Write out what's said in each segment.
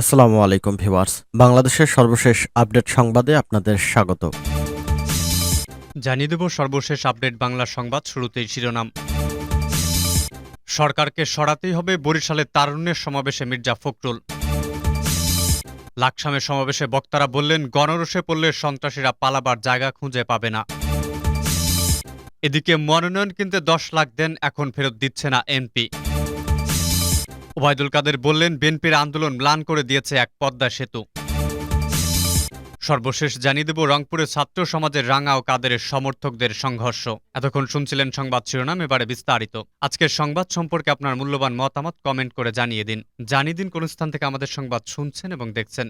আসসালামু আলাইকুম ভিউয়ার্স। বাংলাদেশের সর্বশেষ আপডেট সংবাদে আপনাদের স্বাগত। জানিয়ে দেব সর্বশেষ আপডেট বাংলা সংবাদ শুরুতেই শিরোনাম। সরকারকে সরাতেই হবে বরিশালে তারুণ্যের সমাবেশে মির্জা ফখরুল। লাকসামের সমাবেশে বক্তারা বললেন গণরসে পড়লে সন্ত্রাসীরা পালাবার জায়গা খুঁজে পাবে না। এদিকে মনোনয়ন কিনতে দশ লাখ দেন, এখন ফেরত দিচ্ছে না এমপি ওবায়দুল কাদের বললেন, বিএনপির আন্দোলন ম্লান করে দিয়েছে এক পদ্মা সেতু। সর্বশেষ জানিয়ে দেব, রংপুরে ছাত্র সমাজের রাঙা ও কাদেরের সমর্থকদের সংঘর্ষ। এতক্ষণ শুনছিলেন সংবাদ শিরোনাম, এবারে বিস্তারিত। আজকের সংবাদ সম্পর্কে আপনার মূল্যবান মতামত কমেন্ট করে জানিয়ে দিন। জানিয়ে দিন কোন স্থান থেকে আমাদের সংবাদ শুনছেন এবং দেখছেন।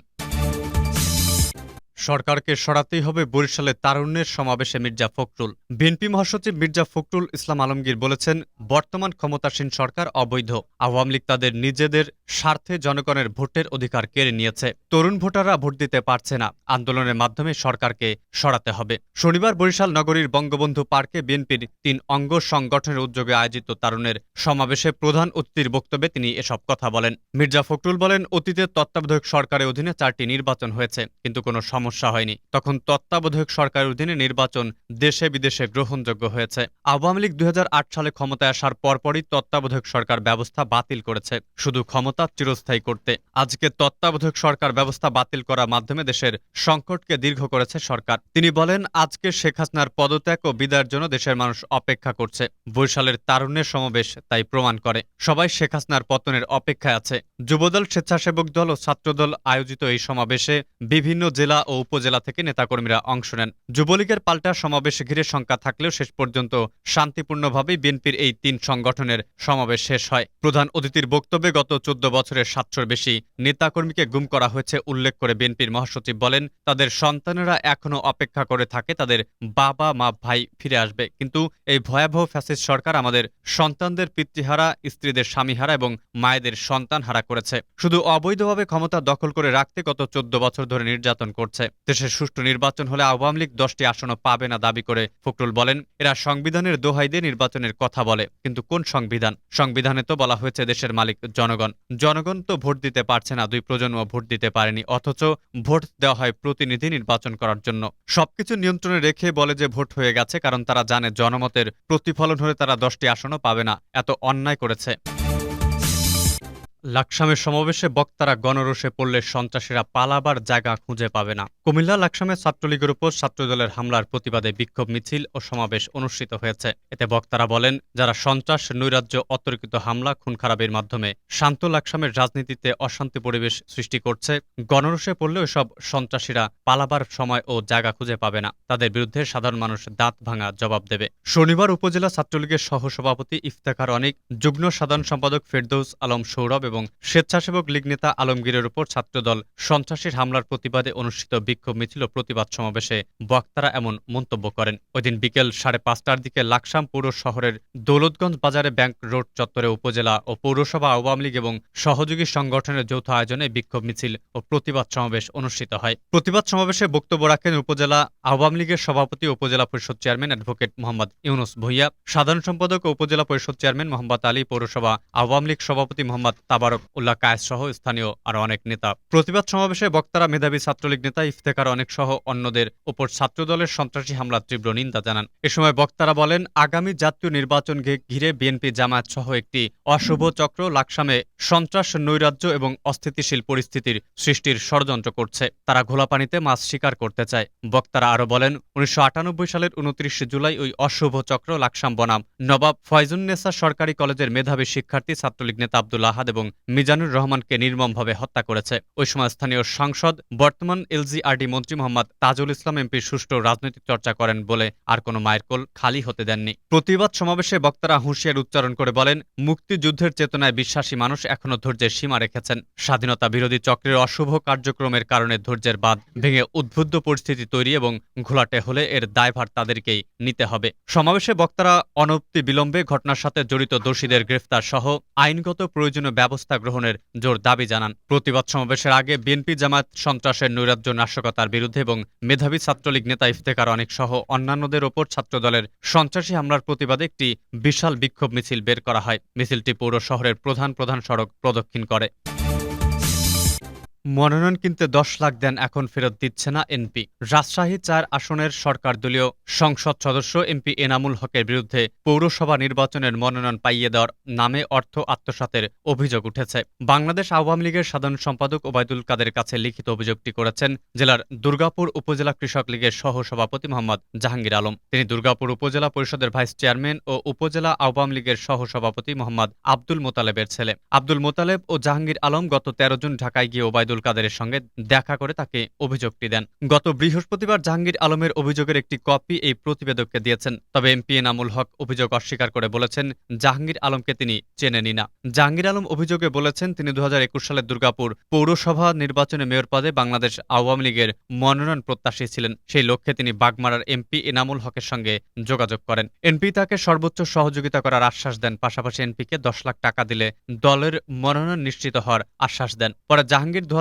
সরকারকে সরাতেই হবে বরিশালে তারুণ্যের সমাবেশে মির্জা ফখরুল। বিএনপি মহাসচিব মির্জা ফখরুল ইসলাম আলমগীর বলেছেন, বর্তমান ক্ষমতাসীন সরকার অবৈধ। আওয়ামী লীগ তাদের নিজেদের স্বার্থে জনগণের ভোটের অধিকার কেড়ে নিয়েছে। তরুণ ভোটাররা ভোট দিতে পারছে না। আন্দোলনের মাধ্যমে সরকারকে সরাতে হবে। শনিবার বরিশাল নগরীর বঙ্গবন্ধু পার্কে বিএনপির তিন অঙ্গ সংগঠনের উদ্যোগে আয়োজিত তারুণের সমাবেশে প্রধান অতিথির বক্তব্যে তিনি এসব কথা বলেন। মির্জা ফখরুল বলেন অতীতে তত্ত্বাবধায়ক সরকারের অধীনে চারটি নির্বাচন হয়েছে, কিন্তু কোনো সমস্যা হয়নি। তখন তত্ত্বাবধায়ক সরকারের অধীনে নির্বাচন দেশে বিদেশে গ্রহণযোগ্য হয়েছে। আওয়ামী লীগ দুই সালে ক্ষমতায় আসার পরপরই তত্ত্বাবধায়ক সরকার ব্যবস্থা বাতিল করেছে, শুধু ক্ষমতা চিরস্থায়ী করতে। আজকে তত্ত্বাবধায়ক সরকার ব্যবস্থা বাতিল করার মাধ্যমে দেশের সংকটকে দীর্ঘ করেছে সরকার। তিনি বলেন, আজকে শেখ হাসিনার পদত্যাগ ও বিদায়ের জন্য দেশের মানুষ অপেক্ষা করছে। বরিশালের তারুণ্যের সমাবেশ তাই প্রমাণ করে। সবাই শেখ হাসিনার পতনের অপেক্ষায় আছে। যুবদল, স্বেচ্ছাসেবক দল ও ছাত্রদল আয়োজিত এই সমাবেশে বিভিন্ন জেলা ও উপজেলা থেকে নেতাকর্মীরা অংশ নেন। যুবলীগের পাল্টা সমাবেশ ঘিরে শঙ্কা থাকলেও শেষ পর্যন্ত শান্তিপূর্ণভাবেই বিএনপির এই তিন সংগঠনের সমাবেশ শেষ হয়। প্রধান অতিথির বক্তব্যে গত চোদ্দ বছরের সাতশোর বেশি নেতাকর্মীকে গুম করা হয়েছে উল্লেখ করে বিএনপির মহাসচিব বলেন, তাদের সন্তানেরা এখনও অপেক্ষা করে থাকে, তাদের বাবা, মা, ভাই ফিরে আসবে। কিন্তু এই ভয়াবহ ফ্যাসিস্ট সরকার আমাদের সন্তানদের পিতৃহারা, স্ত্রীদের স্বামীহারা এবং মায়েদের সন্তান হারা করেছে। শুধু অবৈধভাবে ক্ষমতা দখল করে রাখতে গত চোদ্দ বছর ধরে নির্যাতন করছে। দেশের সুষ্ঠু নির্বাচন হলে আওয়ামী লীগ দশটি আসনও পাবে না দাবি করে ফখরুল বলেন। এরা সংবিধানের দোহাই দিয়ে নির্বাচনের কথা বলে, কিন্তু কোন সংবিধান? সংবিধানে তো বলা হয়েছে দেশের মালিক জনগণ। জনগণ তো ভোট দিতে পারছে না, দুই প্রজন্ম ভোট দিতে পারেনি, অথচ ভোট দেওয়া হয় প্রতিনিধি নির্বাচন করার জন্য। সবকিছু নিয়ন্ত্রণে রেখে বলে যে ভোট হয়ে গেছে, কারণ তারা জানে জনমতের প্রতিফলন হলে তারা দশটি আসনও পাবে না, এত অন্যায় করেছে। লাকসামের সমাবেশে বক্তারা গণরোষে পড়লে সন্ত্রাসীরা পালাবার জায়গা খুঁজে পাবে না। কুমিল্লা লাকসামে ছাত্রলীগের উপর ছাত্রদলের হামলার প্রতিবাদে বিক্ষোভ মিছিল ও সমাবেশ অনুষ্ঠিত হয়েছে। এতে বক্তারা বলেন, যারা সন্ত্রাস, নৈরাজ্য, অতর্কিত হামলা, খুন খারাপের মাধ্যমে শান্ত লাকসামের রাজনীতিতে অশান্তি পরিবেশ সৃষ্টি করছে, গণরোষে পড়লেও এসব সন্ত্রাসীরা পালাবার সময় ও জায়গা খুঁজে পাবে না। তাদের বিরুদ্ধে সাধারণ মানুষ দাঁত ভাঙা জবাব দেবে। শনিবার উপজেলা ছাত্রলীগের সহসভাপতি ইফতেখার অনিক, যুগ্ম সাধারণ সম্পাদক ফেরদৌস আলম সৌরভ এবং স্বেচ্ছাসেবক লীগ নেতা আলমগীরের উপর ছাত্রদল সন্ত্রাসীর হামলার প্রতিবাদে অনুষ্ঠিত বিক্ষোভ মিছিল প্রতিবাদ সমাবেশে বক্তারা এমন মন্তব্য করেন। ওইদিন বিকেল সাড়ে পাঁচটার দিকে লাকসাম পৌর শহরের দৌলতগঞ্জ বাজারে ব্যাংক রোড চত্বরে উপজেলা ও পৌরসভা আওয়ামী লীগ এবং সহযোগী সংগঠনের যৌথ আয়োজনে বিক্ষোভ মিছিল ও প্রতিবাদ সমাবেশ অনুষ্ঠিত হয়। প্রতিবাদ সমাবেশে বক্তব্য রাখেন উপজেলা আওয়ামী লীগের সভাপতি উপজেলা পরিষদ চেয়ারম্যান অ্যাডভোকেট মোহাম্মদ ইউনুস ভুইয়া, সাধারণ সম্পাদক উপজেলা পরিষদ চেয়ারম্যান মোহাম্মদ আলী, পৌরসভা আওয়ামী লীগ সভাপতি মোহাম্মদ তাবারক উল্লাহ কায়েস সহ স্থানীয় আরও অনেক নেতা। প্রতিবাদ সমাবেশে বক্তারা মেধাবী ছাত্রলীগ নেতা, ইফতেখার অনেক সহ অন্যদের উপর ছাত্রদলের সন্ত্রাসী হামলার তীব্র নিন্দা জানান। এ সময় বক্তারা বলেন, আগামী জাতীয় নির্বাচন ঘিরে বিএনপি জামায়াত সহ একটি অশুভ চক্র লাকসামে সন্ত্রাস, নৈরাজ্য এবং অস্থিতিশীল পরিস্থিতির সৃষ্টির ষড়যন্ত্র করছে। তারা ঘোলাপানিতে মাছ শিকার করতে চায়। বক্তারা আরও বলেন, উনিশশো আটানব্বই সালের উনত্রিশ জুলাই ওই অশুভ চক্র লাকসাম বনাম। নবাব ফয়জুন্নেসা সরকারি কলেজের মেধাবী শিক্ষার্থী ছাত্রলীগ নেতা আব্দুল আহাদ এবং মিজানুর রহমানকে নির্মমভাবে হত্যা করেছে। ওই সময় স্থানীয় সাংসদ, বর্তমান এলজিআরডি মন্ত্রী মোহাম্মদ তাজুল ইসলাম এমপি সুষ্ঠু রাজনৈতিক চর্চা করেন বলে আর কোনো মায়ের কোল খালি হতে দেননি। প্রতিবাদ সমাবেশে বক্তারা হুঁশিয়ার উচ্চারণ করে বলেন, মুক্তিযুদ্ধের চেতনায় বিশ্বাসী মানুষ এখনও ধৈর্যের সীমা রেখেছেন। স্বাধীনতা বিরোধী চক্রের অশুভ কার্যক্রমের কারণে ধৈর্যের বাদ ভেঙে উদ্বুদ্ধ পরিস্থিতি তৈরি এবং ঘোলাটে হলে এর দায়ভার তাদেরকেই নিতে হবে। সমাবেশে বক্তারা অনতি বিলম্বে ঘটনার সাথে জড়িত দোষীদের গ্রেফতার সহ আইনগত প্রয়োজনীয় ব্যবস্থা গ্রহণের জোর দাবি জানান। প্রতিবাদ সমাবেশের আগে বিএনপি জামাত সন্ত্রাসের নৈরাজ্য, নাশকতার বিরুদ্ধে এবং মেধাবী ছাত্রলীগ নেতা ইফতেকার অনেক সহ অন্যান্যদের ওপর ছাত্রদলের সন্ত্রাসী হামলার প্রতিবাদে একটি বিশাল বিক্ষোভ মিছিল বের করা হয়। মিছিলটি পৌর শহরের প্রধান প্রধান সড়ক প্রদক্ষিণ করে। মনোনয়ন কিনতে দশ লাখ দেন এখন ফেরত দিচ্ছে না এনপি। রাজশাহী চার আসনের সরকার দলীয় সংসদ সদস্য এমপি এনামুল হকের বিরুদ্ধে পৌরসভা নির্বাচনের মনোনয়ন পাইয়ে দেওয়ার নামে অর্থ আত্মসাতের অভিযোগ উঠেছে। বাংলাদেশ আওয়ামী লীগের সাধারণ সম্পাদক ওবায়দুল কাদের কাছে লিখিত অভিযোগটি করেছেন জেলার দুর্গাপুর উপজেলা কৃষক লীগের সহ সভাপতি মোহাম্মদ জাহাঙ্গীর আলম। তিনি দুর্গাপুর উপজেলা পরিষদের ভাইস চেয়ারম্যান ও উপজেলা আওয়ামী লীগের সহ সভাপতি মোহাম্মদ আব্দুল মোতালেবের ছেলে। আব্দুল মোতালেব ও জাহাঙ্গীর আলম গত তেরো জুন ঢাকায় গিয়ে ওবায়দুল কাদেরের সঙ্গে দেখা করে তাকে অভিযোগটি দেন। গত বৃহস্পতিবার জাহাঙ্গীর আলমের অভিযোগের একটি কপি এই প্রতিবেদককে দিয়েছেন। তবে এমপি এনামুল হক অভিযোগ অস্বীকার করে বলেছেন, জাহাঙ্গীর আলমকে তিনি চেনেনি না। জাহাঙ্গীর আলম অভিযোগে বলেছেন, তিনি দু সালের দুর্গাপুর পৌরসভা নির্বাচনে মেয়র পদে বাংলাদেশ আওয়ামী লীগের মনোনয়ন প্রত্যাশী ছিলেন। সেই লক্ষ্যে তিনি বাগমারার এমপি এনামুল হকের সঙ্গে যোগাযোগ করেন। এনপি তাকে সর্বোচ্চ সহযোগিতা করার আশ্বাস দেন, পাশাপাশি এনপিকে দশ লাখ টাকা দিলে দলের মনোনয়ন নিশ্চিত হওয়ার আশ্বাস দেন। পরে জাহাঙ্গীর দু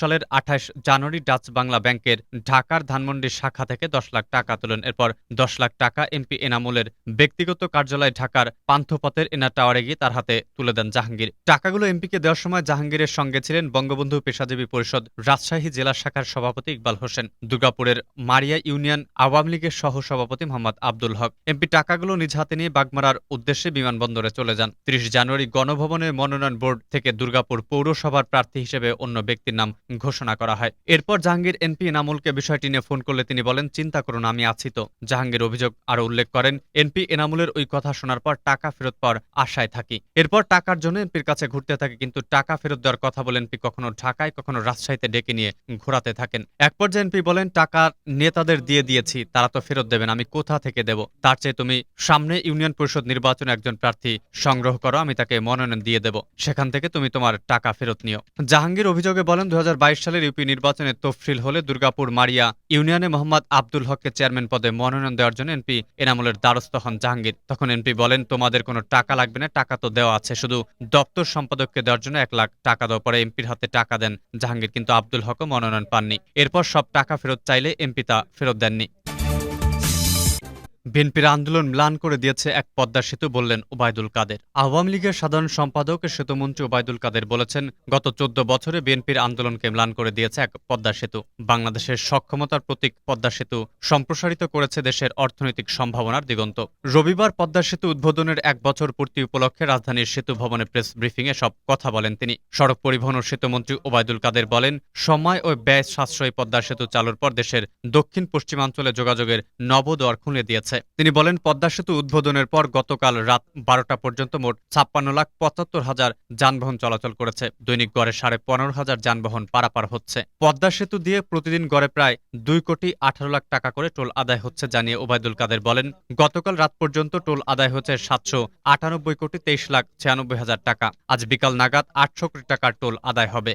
সালের আঠাশ জানুয়ারি ডাচ বাংলা ব্যাংকের ঢাকার ধানমন্ডি শাখা থেকে দশ লাখ টাকা তোলেন। এরপর দশ লাখ টাকা এমপি এনামুলের ব্যক্তিগত কার্যালয় ঢাকার পান্থপথের এনার টাওয়ারে গিয়ে তার হাতে তুলে দেন জাহাঙ্গীর। টাকাগুলো এমপিকে দেওয়ার সময় জাহাঙ্গীরের সঙ্গে ছিলেন বঙ্গবন্ধু পেশাজীবী পরিষদ রাজশাহী জেলা শাখার সভাপতি ইকবাল হোসেন। দুর্গাপুরের মারিয়া ইউনিয়ন আওয়ামী লীগের সহ সভাপতি মোহাম্মদ আব্দুল হক। এমপি টাকাগুলো নিজ হাতে নিয়ে বাগমারার উদ্দেশ্যে বিমানবন্দরে চলে যান। ত্রিশ জানুয়ারি গণভবনের মনোনয়ন বোর্ড থেকে দুর্গাপুর পৌরসভার প্রার্থী হিসেবে অন্য ব্যক্তির নাম ঘোষণা করা হয়। এরপর জাহাঙ্গীর এনপি এনামুলকে বিষয়টি নিয়ে ফোন করলে তিনি বলেন, চিন্তা করুন, আমি আছি তো। জাহাঙ্গীর অভিযোগ আরও উল্লেখ করেন, এনপি এনামুলের ওই কথা শোনার পর টাকা ফেরত পাওয়ার আশায় থাকি। এরপর টাকার জন্য এনপির কাছে ঘুরতে থাকে, কিন্তু টাকা ফেরত দেওয়ার কথা বলে এনপি কখনো ঢাকায়, কখনো রাজশাহীতে ডেকে নিয়ে ঘোরাতে থাকেন। এক পর্যায়ে এনপি বলেন, টাকা নেতাদের দিয়ে দিয়েছি, তারা তো ফেরত দেবেন, আমি কোথা থেকে দেব? তার চেয়ে তুমি সামনে ইউনিয়ন পরিষদ নির্বাচনে একজন প্রার্থী সংগ্রহ করো, আমি তাকে মনোনয়ন দিয়ে দেব। সেখান থেকে তুমি তোমার টাকা ফেরত নিও। জাহাঙ্গীর অভিযোগে বলেন দু হাজার বাইশ সালের ইউপি নির্বাচনে তফসিল হলে দুর্গাপুর মারিয়া ইউনিয়নে মোহাম্মদ আব্দুল হককে চেয়ারম্যান পদে মনোনয়ন দেওয়ার জন্য এনপি এনামুলের দ্বারস্থ হন জাহাঙ্গীর। তখন এনপি বলেন, তোমাদের কোনো টাকা লাগবে না, টাকা তো দেওয়া আছে, শুধু দপ্তর সম্পাদককে দেওয়ার জন্য এক লাখ টাকা দেওয়ার পরে এমপির হাতে টাকা দেন জাহাঙ্গীর, কিন্তু আব্দুল হকও মনোনয়ন পাননি। এরপর সব টাকা ফেরত চাইলে এমপি তা ফেরত দেননি। বিএনপির আন্দোলন ম্লান করে দিয়েছে এক পদ্মা সেতু বললেন ওবায়দুল কাদের। আওয়ামী লীগের সাধারণ সম্পাদক সেতুমন্ত্রী ওবায়দুল কাদের বলেছেন, গত চোদ্দ বছরে বিএনপির আন্দোলনকে ম্লান করে দিয়েছে এক পদ্মা সেতু। বাংলাদেশের সক্ষমতার প্রতীক পদ্মা সেতু সম্প্রসারিত করেছে দেশের অর্থনৈতিক সম্ভাবনার দিগন্ত। রবিবার পদ্মা সেতু উদ্বোধনের এক বছর পূর্তি উপলক্ষে রাজধানীর সেতু ভবনে প্রেস ব্রিফিংয়ে সব কথা বলেন তিনি। সড়ক পরিবহন ও সেতুমন্ত্রী ওবায়দুল কাদের বলেন, সময় ও ব্যয় সাশ্রয়ী পদ্মা সেতু চালুর পর দেশের দক্ষিণ পশ্চিমাঞ্চলে যোগাযোগের নবদুয়ার খুলে দিয়েছে। তিনি বলেন, পদ্মা সেতু উদ্বোধনের পর গতকাল রাত বারোটা পর্যন্ত মোট ছাপ্পান্ন লাখ পঁচাত্তর হাজার যানবাহন চলাচল করেছে। দৈনিক গড়ে সাড়ে পনেরো হাজার যানবাহন পারাপার হচ্ছে। পদ্মা সেতু দিয়ে প্রতিদিন গড়ে প্রায় দুই কোটি আঠারো লাখ টাকা করে টোল আদায় হচ্ছে জানিয়ে ওবায়দুল কাদের বলেন। গতকাল রাত পর্যন্ত টোল আদায় হচ্ছে সাতশো আটানব্বই কোটি তেইশ লাখ ছিয়ানব্বই হাজার টাকা। আজ বিকাল নাগাদ আটশো কোটি টাকার টোল আদায় হবে।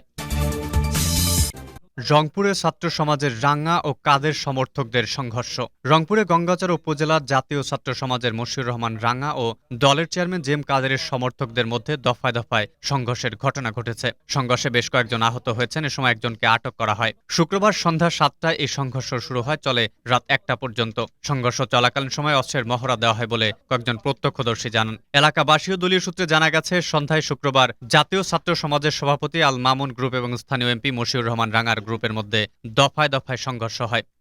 রংপুরে ছাত্র সমাজের রাঙ্গা ও কাদের সমর্থকদের সংঘর্ষ। রংপুরে গঙ্গাচর উপজেলার জাতীয় ছাত্র সমাজের মশিউর রহমান রাঙ্গা ও দলের চেয়ারম্যান জেম কাদেরের সমর্থকদের মধ্যে দফায় দফায় সংঘর্ষের ঘটনা ঘটেছে। সংঘর্ষে বেশ কয়েকজন আহত হয়েছেন, এ সময় একজনকে আটক করা হয়। শুক্রবার সন্ধ্যা সাতটায় এই সংঘর্ষ শুরু হয়, চলে রাত একটা পর্যন্ত। সংঘর্ষ চলাকালীন সময় অস্ত্রের মহড়া দেওয়া হয় বলে কয়েকজন প্রত্যক্ষদর্শী জানান। এলাকাবাসী ও দলীয় সূত্রে জানা গেছে, সন্ধ্যায় শুক্রবার জাতীয় ছাত্র সমাজের সভাপতি আল মামুন গ্রুপ এবং স্থানীয় এমপি মশিউর রহমান রাঙ্গার গ্রুপের মধ্যে দফায় দফায় সংঘর্ষ হয়।